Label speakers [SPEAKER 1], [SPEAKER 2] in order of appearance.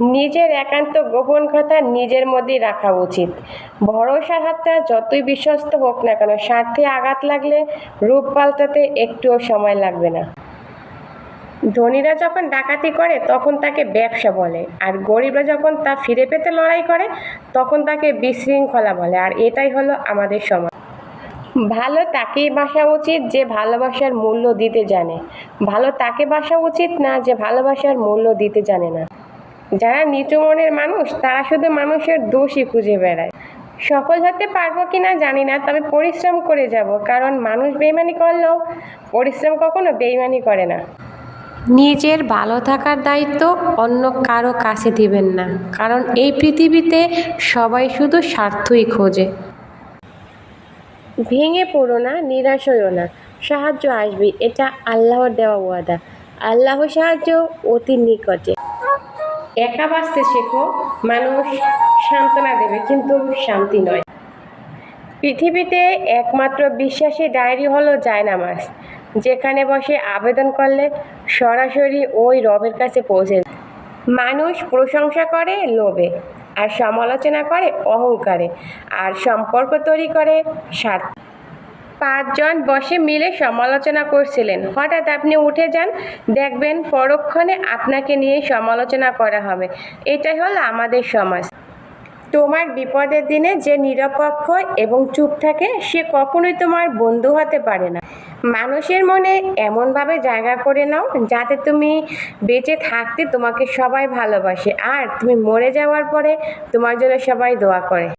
[SPEAKER 1] নিজের একান্ত গোপন কথা নিজের মধ্যেই রাখা উচিত। ভরসার হাতটা যতই বিশ্বস্ত হোক না কেন, স্বার্থে আঘাত লাগলে রূপ পাল্টাতে একটুও সময় লাগবে না। ধনীরা যখন ডাকাতি করে, তখন তাকে ব্যবসা বলে। আর গরিবরা যখন তা ফিরে পেতে লড়াই করে, তখন তাকে বিশৃঙ্খলা বলে। আর এটাই হলো আমাদের সমাজ। ভালো তাকেই বাসা উচিত যে ভালোবাসার মূল্য দিতে জানে। ভালো তাকে বাসা উচিত না যে ভালোবাসার মূল্য দিতে জানে না। যারা নিচু মনের মানুষ তারা শুধু মানুষের দোষই খুঁজে বেড়ায়। সফল হতে পারব কি না জানি না তবে পরিশ্রম করে যাব কারণ মানুষ বেইমানি করলেও পরিশ্রম কখনো বেইমানি করে না। নিজের ভালো থাকার দায়িত্ব অন্য কারও কাছে দিবেন না কারণ এই পৃথিবীতে সবাই শুধু স্বার্থই খোঁজে। ভেঙে পড়ো না নিরাশ হইও না সাহায্য আসবে এটা আল্লাহর দেওয়া ওয়াদা। আল্লাহ সাহায্য অতি নিকটে। একা বাঁচতে শেখো, মানুষ সান্ত্বনা দেবে, কিন্তু শান্তি নয়। পৃথিবীতে একমাত্র বিশ্বাসী ডায়েরি হলো জায়নামাজ যেখানে বসে আবেদন করলে সরাসরি ওই রবের কাছে পৌঁছে মানুষ প্রশংসা করে লোভে, আর সমালোচনা করে অহংকারে, আর সম্পর্ক তৈরি করে স্বার্থ। পাঁচজন বসে মিলে সমালোচনা করছিলেন। হঠাৎ আপনি উঠে যান, দেখবেন পরক্ষণে আপনাকে নিয়ে সমালোচনা করা হবে। এটাই হলো আমাদের সমাজ। তোমার বিপদের দিনে যে নিরপেক্ষ এবং চুপ থাকে, সে কখনোই তোমার বন্ধু হতে পারে না। মানুষের মনে এমনভাবে জায়গা করে নাও, যাতে তুমি বেঁচে থাকতে তোমাকে সবাই ভালোবাসে। আর তুমি মরে যাওয়ার পরে তোমার জন্য সবাই দোয়া করে।